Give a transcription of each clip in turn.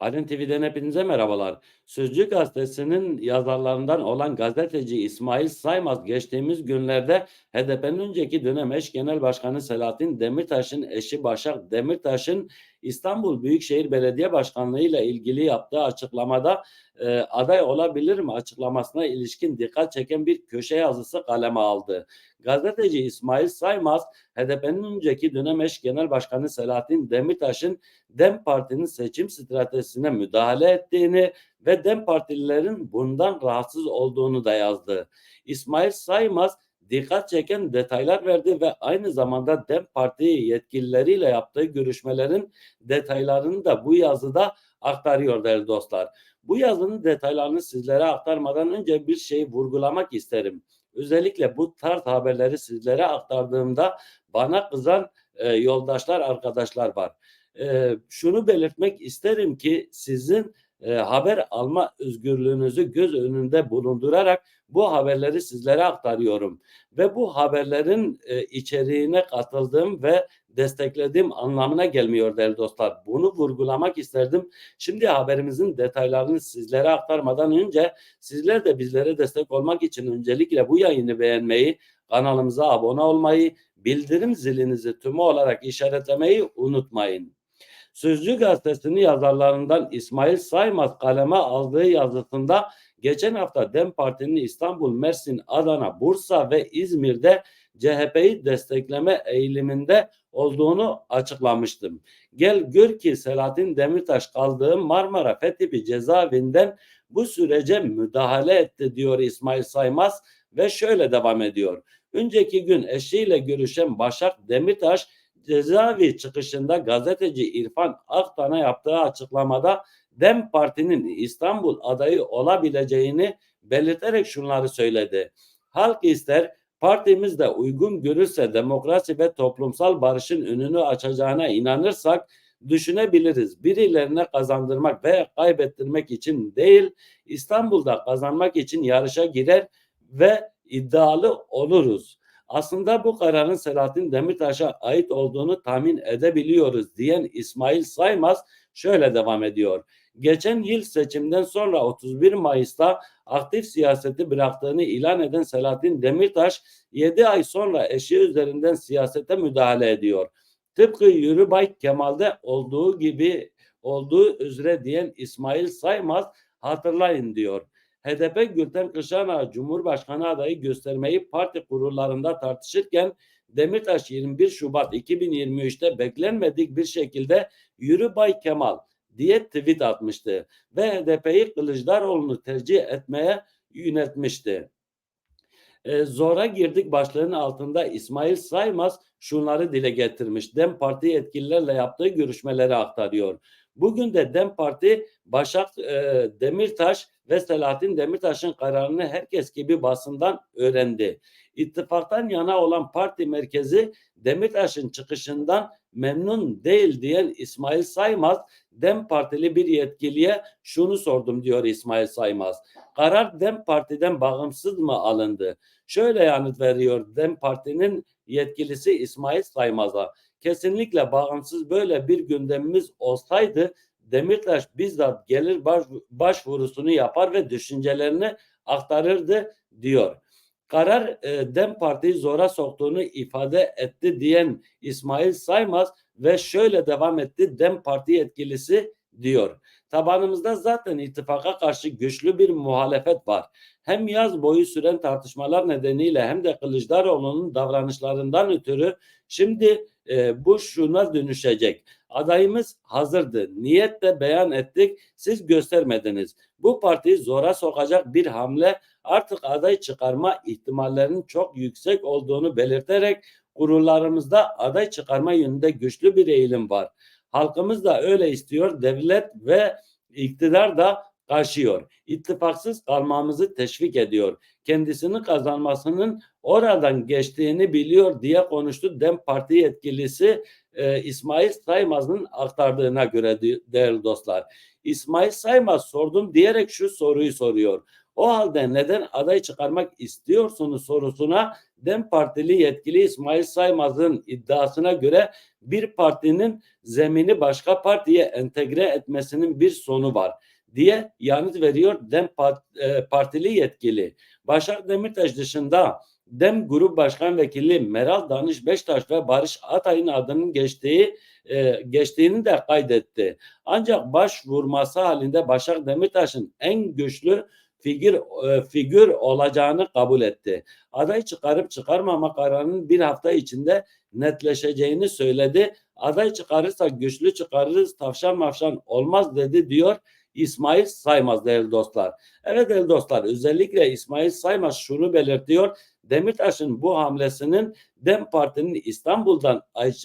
Alem TV'den hepinize merhabalar. Sözcü gazetesinin yazarlarından olan gazeteci İsmail Saymaz geçtiğimiz günlerde HDP'nin önceki dönem eş genel başkanı Selahattin Demirtaş'ın eşi Başak Demirtaş'ın İstanbul Büyükşehir Belediye Başkanlığı ile ilgili yaptığı açıklamada e, aday olabilir mi açıklamasına ilişkin dikkat çeken bir köşe yazısı kaleme aldı. Gazeteci İsmail Saymaz, HDP'nin önceki dönem eş genel başkanı Selahattin Demirtaş'ın DEM Parti'nin seçim stratejisine müdahale ettiğini ve DEM Partililerin bundan rahatsız olduğunu da yazdı. İsmail Saymaz dikkat çeken detaylar verdi ve aynı zamanda DEM Parti yetkilileriyle yaptığı görüşmelerin detaylarını da bu yazıda aktarıyor değerli dostlar. Bu yazının detaylarını sizlere aktarmadan önce bir şey vurgulamak isterim. Özellikle bu tarz haberleri sizlere aktardığımda bana kızan e, yoldaşlar, arkadaşlar var. E, şunu belirtmek isterim ki sizin e, haber alma özgürlüğünüzü göz önünde bulundurarak bu haberleri sizlere aktarıyorum. Ve bu haberlerin e, içeriğine katıldığım ve desteklediğim anlamına gelmiyor değerli dostlar. Bunu vurgulamak isterdim. Şimdi haberimizin detaylarını sizlere aktarmadan önce sizler de bizlere destek olmak için öncelikle bu yayını beğenmeyi, kanalımıza abone olmayı, bildirim zilinizi tümü olarak işaretlemeyi unutmayın. Sözcü gazetesinin yazarlarından İsmail Saymaz kaleme aldığı yazısında geçen hafta DEM Parti'nin İstanbul, Mersin, Adana, Bursa ve İzmir'de CHP'yi destekleme eğiliminde olduğunu açıklamıştım. Gel gör ki Selahattin Demirtaş kaldığı Marmara Fethibi cezaevinden bu sürece müdahale etti diyor İsmail Saymaz ve şöyle devam ediyor. Önceki gün eşiyle görüşen Başak Demirtaş cezaevi çıkışında gazeteci İrfan Aktan'a yaptığı açıklamada DEM Parti'nin İstanbul adayı olabileceğini belirterek şunları söyledi. Halk ister partimiz de uygun görürse demokrasi ve toplumsal barışın önünü açacağına inanırsak düşünebiliriz. Birilerine kazandırmak veya kaybettirmek için değil, İstanbul'da kazanmak için yarışa girer ve iddialı oluruz. Aslında bu kararın Selahattin Demirtaş'a ait olduğunu tahmin edebiliyoruz diyen İsmail Saymaz şöyle devam ediyor. Geçen yıl seçimden sonra 31 Mayıs'ta aktif siyaseti bıraktığını ilan eden Selahattin Demirtaş 7 ay sonra eşi üzerinden siyasete müdahale ediyor. Tıpkı Yürübay Kemal'de olduğu gibi olduğu üzere diyen İsmail Saymaz hatırlayın diyor. HDP Gülten Kışana Cumhurbaşkanı adayı göstermeyi parti kurullarında tartışırken Demirtaş 21 Şubat 2023'te beklenmedik bir şekilde Yürü Bay Kemal diye tweet atmıştı ve HDP'yi Kılıçdaroğlu'nu tercih etmeye yönetmişti. E, zora girdik başlığının altında İsmail Saymaz şunları dile getirmiş. DEM Parti yetkililerle yaptığı görüşmeleri aktarıyor. Bugün de DEM Parti Başak e, Demirtaş ve Selahattin Demirtaş'ın kararını herkes gibi basından öğrendi. İttifaktan yana olan parti merkezi Demirtaş'ın çıkışından memnun değil diyen İsmail Saymaz, DEM Partili bir yetkiliye şunu sordum diyor İsmail Saymaz. Karar DEM Parti'den bağımsız mı alındı? Şöyle yanıt veriyor DEM Parti'nin yetkilisi İsmail Saymaz'a. Kesinlikle bağımsız böyle bir gündemimiz olsaydı Demirtaş bizzat gelir baş, başvurusunu yapar ve düşüncelerini aktarırdı diyor. Karar e, DEM Parti'yi zora soktuğunu ifade etti diyen İsmail Saymaz ve şöyle devam etti DEM Parti yetkilisi diyor. Tabanımızda zaten ittifaka karşı güçlü bir muhalefet var. Hem yaz boyu süren tartışmalar nedeniyle hem de Kılıçdaroğlu'nun davranışlarından ötürü şimdi e, bu şuna dönüşecek. Adayımız hazırdı. Niyetle beyan ettik. Siz göstermediniz. Bu partiyi zora sokacak bir hamle artık aday çıkarma ihtimallerinin çok yüksek olduğunu belirterek kurullarımızda aday çıkarma yönünde güçlü bir eğilim var. Halkımız da öyle istiyor. Devlet ve iktidar da karşıyor. İttifaksız kalmamızı teşvik ediyor. Kendisini kazanmasının oradan geçtiğini biliyor diye konuştu DEM Parti yetkilisi e, İsmail Saymaz'ın aktardığına göre değerli dostlar. İsmail Saymaz sordum diyerek şu soruyu soruyor. O halde neden aday çıkarmak istiyorsunuz sorusuna DEM Partili yetkili İsmail Saymaz'ın iddiasına göre bir partinin zemini başka partiye entegre etmesinin bir sonu var diye yanıt veriyor DEM e, Partili yetkili. Başak Demirtaş dışında DEM Grup Başkan Vekili Meral Danış Beştaş ve Barış Atay'ın adının geçtiği e, geçtiğini de kaydetti. Ancak başvurması halinde Başak Demirtaş'ın en güçlü figür e, figür olacağını kabul etti. Aday çıkarıp çıkarmama kararının bir hafta içinde netleşeceğini söyledi. Aday çıkarırsa güçlü çıkarırız, tavşan mavşan olmaz dedi diyor. İsmail Saymaz değerli dostlar. Evet değerli dostlar özellikle İsmail Saymaz şunu belirtiyor. Demirtaş'ın bu hamlesinin DEM Parti'nin İstanbul'dan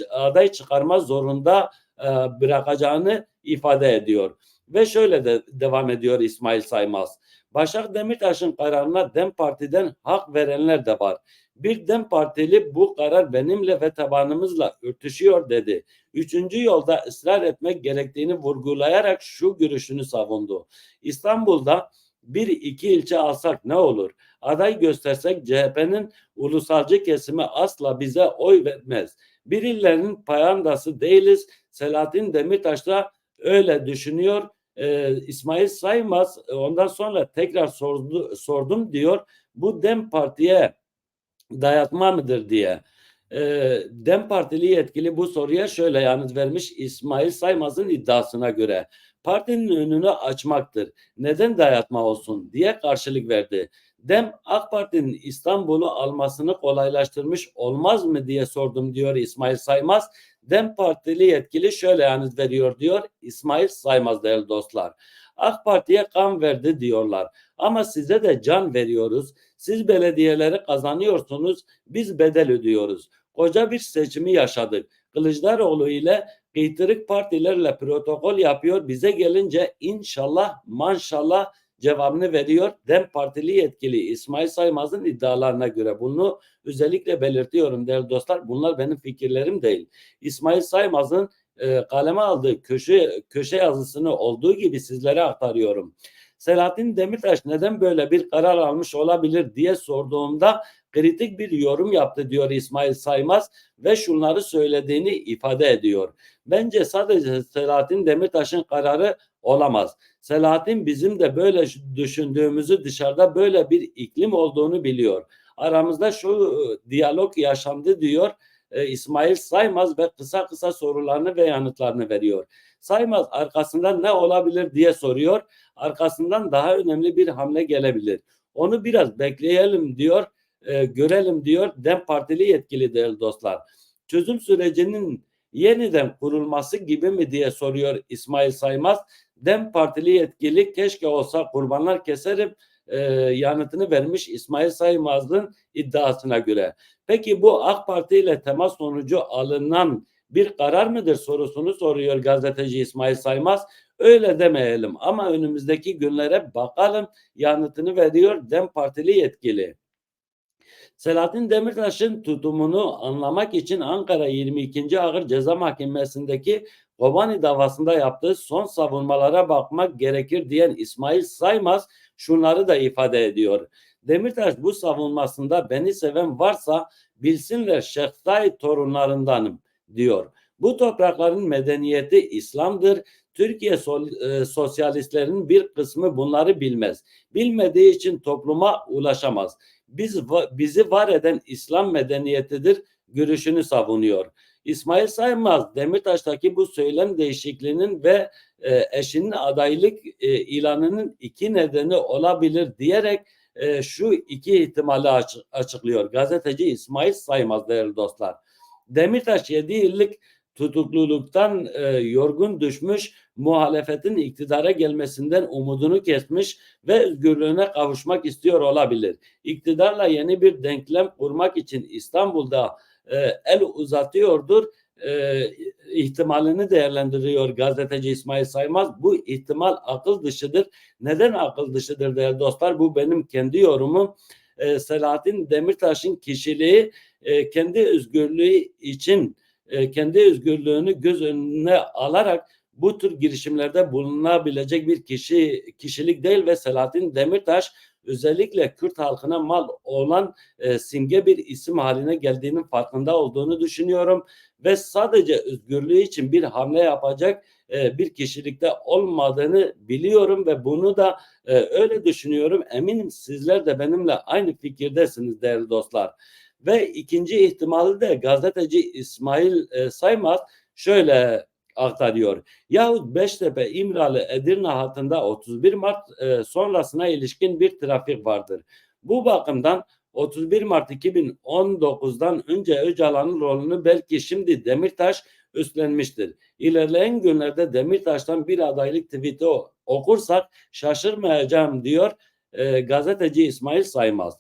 aday çıkarma zorunda e, bırakacağını ifade ediyor. Ve şöyle de devam ediyor İsmail Saymaz. Başak Demirtaş'ın kararına DEM Parti'den hak verenler de var. Bir DEM Partili bu karar benimle ve tabanımızla örtüşüyor dedi. Üçüncü yolda ısrar etmek gerektiğini vurgulayarak şu görüşünü savundu. İstanbul'da bir iki ilçe alsak ne olur? Aday göstersek CHP'nin ulusalcı kesimi asla bize oy vermez. Bir illerin payandası değiliz. Selahattin Demirtaş da öyle düşünüyor. Ee, İsmail Saymaz ondan sonra tekrar sordu, sordum diyor. Bu DEM Parti'ye dayatma mıdır diye. E, DEM Partili yetkili bu soruya şöyle yanıt vermiş İsmail Saymaz'ın iddiasına göre. Partinin önünü açmaktır. Neden dayatma olsun diye karşılık verdi. Dem AK Parti'nin İstanbul'u almasını kolaylaştırmış olmaz mı diye sordum diyor İsmail Saymaz. Dem Partili yetkili şöyle yanıt veriyor diyor İsmail Saymaz değerli dostlar. AK Parti'ye kan verdi diyorlar. Ama size de can veriyoruz. Siz belediyeleri kazanıyorsunuz. Biz bedel ödüyoruz. Koca bir seçimi yaşadık. Kılıçdaroğlu ile kıytırık partilerle protokol yapıyor. Bize gelince inşallah manşallah cevabını veriyor. Dem Partili yetkili İsmail Saymaz'ın iddialarına göre bunu özellikle belirtiyorum değerli dostlar. Bunlar benim fikirlerim değil. İsmail Saymaz'ın e, kaleme aldığı köşe köşe yazısını olduğu gibi sizlere aktarıyorum. Selahattin Demirtaş neden böyle bir karar almış olabilir diye sorduğumda kritik bir yorum yaptı diyor İsmail Saymaz ve şunları söylediğini ifade ediyor. Bence sadece Selahattin Demirtaş'ın kararı olamaz. Selahattin bizim de böyle düşündüğümüzü dışarıda böyle bir iklim olduğunu biliyor. Aramızda şu diyalog yaşandı diyor e, İsmail Saymaz ve kısa kısa sorularını ve yanıtlarını veriyor. Saymaz arkasından ne olabilir diye soruyor. Arkasından daha önemli bir hamle gelebilir. Onu biraz bekleyelim diyor, e, görelim diyor DEM Partili yetkili değerli dostlar. Çözüm sürecinin yeniden kurulması gibi mi diye soruyor İsmail Saymaz. DEM Partili yetkili keşke olsa kurbanlar keserim e, yanıtını vermiş İsmail Saymaz'ın iddiasına göre. Peki bu AK Parti ile temas sonucu alınan bir karar mıdır sorusunu soruyor gazeteci İsmail Saymaz. Öyle demeyelim ama önümüzdeki günlere bakalım yanıtını veriyor DEM Partili yetkili. Selahattin Demirtaş'ın tutumunu anlamak için Ankara 22. Ağır Ceza Mahkemesi'ndeki Kobani davasında yaptığı son savunmalara bakmak gerekir diyen İsmail Saymaz şunları da ifade ediyor. Demirtaş bu savunmasında beni seven varsa bilsinler Şeyh torunlarındanım diyor. Bu toprakların medeniyeti İslam'dır. Türkiye sol, e, sosyalistlerinin bir kısmı bunları bilmez. Bilmediği için topluma ulaşamaz. Biz bizi var eden İslam medeniyetidir görüşünü savunuyor. İsmail Saymaz Demirtaş'taki bu söylem değişikliğinin ve e, eşinin adaylık e, ilanının iki nedeni olabilir diyerek e, şu iki ihtimali açık, açıklıyor. Gazeteci İsmail Saymaz değerli dostlar. Demirtaş 7 yıllık tutukluluktan e, yorgun düşmüş, muhalefetin iktidara gelmesinden umudunu kesmiş ve özgürlüğüne kavuşmak istiyor olabilir. İktidarla yeni bir denklem kurmak için İstanbul'da e, el uzatıyordur. E, ihtimalini değerlendiriyor gazeteci İsmail Saymaz. Bu ihtimal akıl dışıdır. Neden akıl dışıdır değerli dostlar? Bu benim kendi yorumum. E, Selahattin Demirtaş'ın kişiliği e, kendi özgürlüğü için e, kendi özgürlüğünü göz önüne alarak bu tür girişimlerde bulunabilecek bir kişi kişilik değil ve Selahattin Demirtaş özellikle Kürt halkına mal olan e, simge bir isim haline geldiğinin farkında olduğunu düşünüyorum ve sadece özgürlüğü için bir hamle yapacak e, bir kişilikte olmadığını biliyorum ve bunu da e, öyle düşünüyorum. Eminim sizler de benimle aynı fikirdesiniz değerli dostlar. Ve ikinci ihtimali de gazeteci İsmail e, Saymaz şöyle aktarıyor. Yahut Beştepe, İmralı, Edirne hattında 31 Mart e, sonrasına ilişkin bir trafik vardır. Bu bakımdan 31 Mart 2019'dan önce Öcalan'ın rolünü belki şimdi Demirtaş üstlenmiştir. İlerleyen günlerde Demirtaş'tan bir adaylık tweet'i okursak şaşırmayacağım diyor e, gazeteci İsmail Saymaz.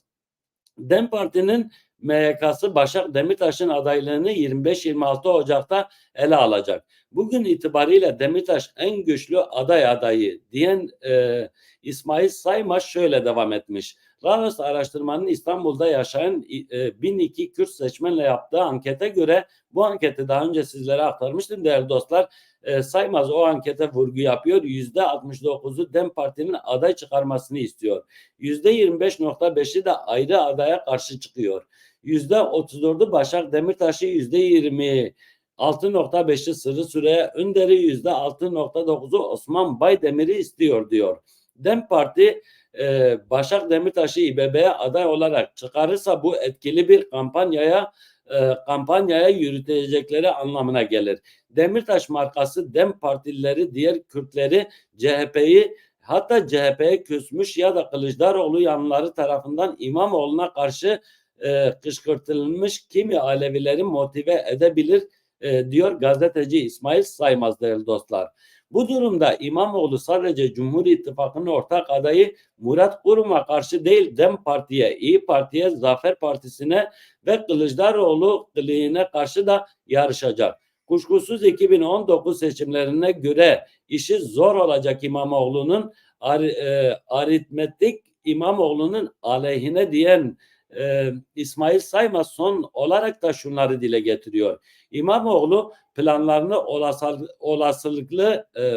DEM Parti'nin MYK'sı Başak Demirtaş'ın adaylığını 25-26 Ocak'ta ele alacak. Bugün itibariyle Demirtaş en güçlü aday adayı diyen e, İsmail Saymaz şöyle devam etmiş. Laos araştırmanın İstanbul'da yaşayan e, 1002 Kürt seçmenle yaptığı ankete göre bu anketi daha önce sizlere aktarmıştım değerli dostlar. E, Saymaz o ankete vurgu yapıyor. Yüzde 69'u DEM Parti'nin aday çıkarmasını istiyor. Yüzde 25.5'i de ayrı adaya karşı çıkıyor. Yüzde 34'ü Başak Demirtaş'ı yüzde 20 6.5'i Sırrı Süre'ye Önder'i yüzde 6.9'u Osman Baydemir'i istiyor diyor. DEM Parti e, Başak Demirtaş'ı İBB'ye aday olarak çıkarırsa bu etkili bir kampanyaya e, kampanyaya yürütecekleri anlamına gelir. Demirtaş markası DEM partilileri, diğer Kürtleri, CHP'yi hatta CHP'ye küsmüş ya da Kılıçdaroğlu yanları tarafından İmamoğlu'na karşı e, kışkırtılmış kimi Alevileri motive edebilir e, diyor gazeteci İsmail Saymaz değerli dostlar. Bu durumda İmamoğlu sadece Cumhur İttifakı'nın ortak adayı Murat Kurum'a karşı değil DEM Parti'ye, İyi Parti'ye, Zafer Partisi'ne ve Kılıçdaroğlu kılığına karşı da yarışacak. Kuşkusuz 2019 seçimlerine göre işi zor olacak İmamoğlu'nun ar, e, aritmetik İmamoğlu'nun aleyhine diyen e, İsmail Saymaz son olarak da şunları dile getiriyor. İmamoğlu planlarını olasıl, olasılıklı e,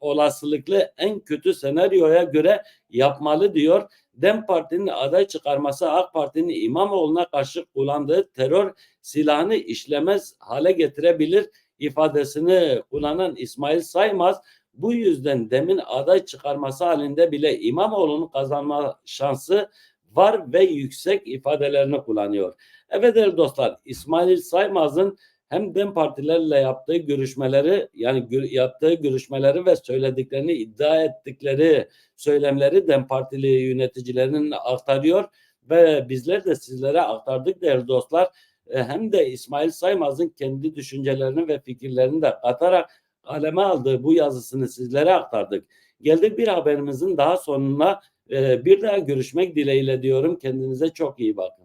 olasılıklı en kötü senaryoya göre yapmalı diyor. Dem Parti'nin aday çıkarması AK Parti'nin İmamoğlu'na karşı kullandığı terör silahını işlemez hale getirebilir ifadesini kullanan İsmail Saymaz bu yüzden demin aday çıkarması halinde bile İmamoğlu'nun kazanma şansı var ve yüksek ifadelerini kullanıyor. Evet değerli dostlar İsmail Saymaz'ın hem DEM partilerle yaptığı görüşmeleri yani yaptığı görüşmeleri ve söylediklerini iddia ettikleri söylemleri DEM partili yöneticilerinin aktarıyor ve bizler de sizlere aktardık değerli dostlar. E, hem de İsmail Saymaz'ın kendi düşüncelerini ve fikirlerini de katarak kaleme aldığı bu yazısını sizlere aktardık. Geldik bir haberimizin daha sonuna. Bir daha görüşmek dileğiyle diyorum. Kendinize çok iyi bakın.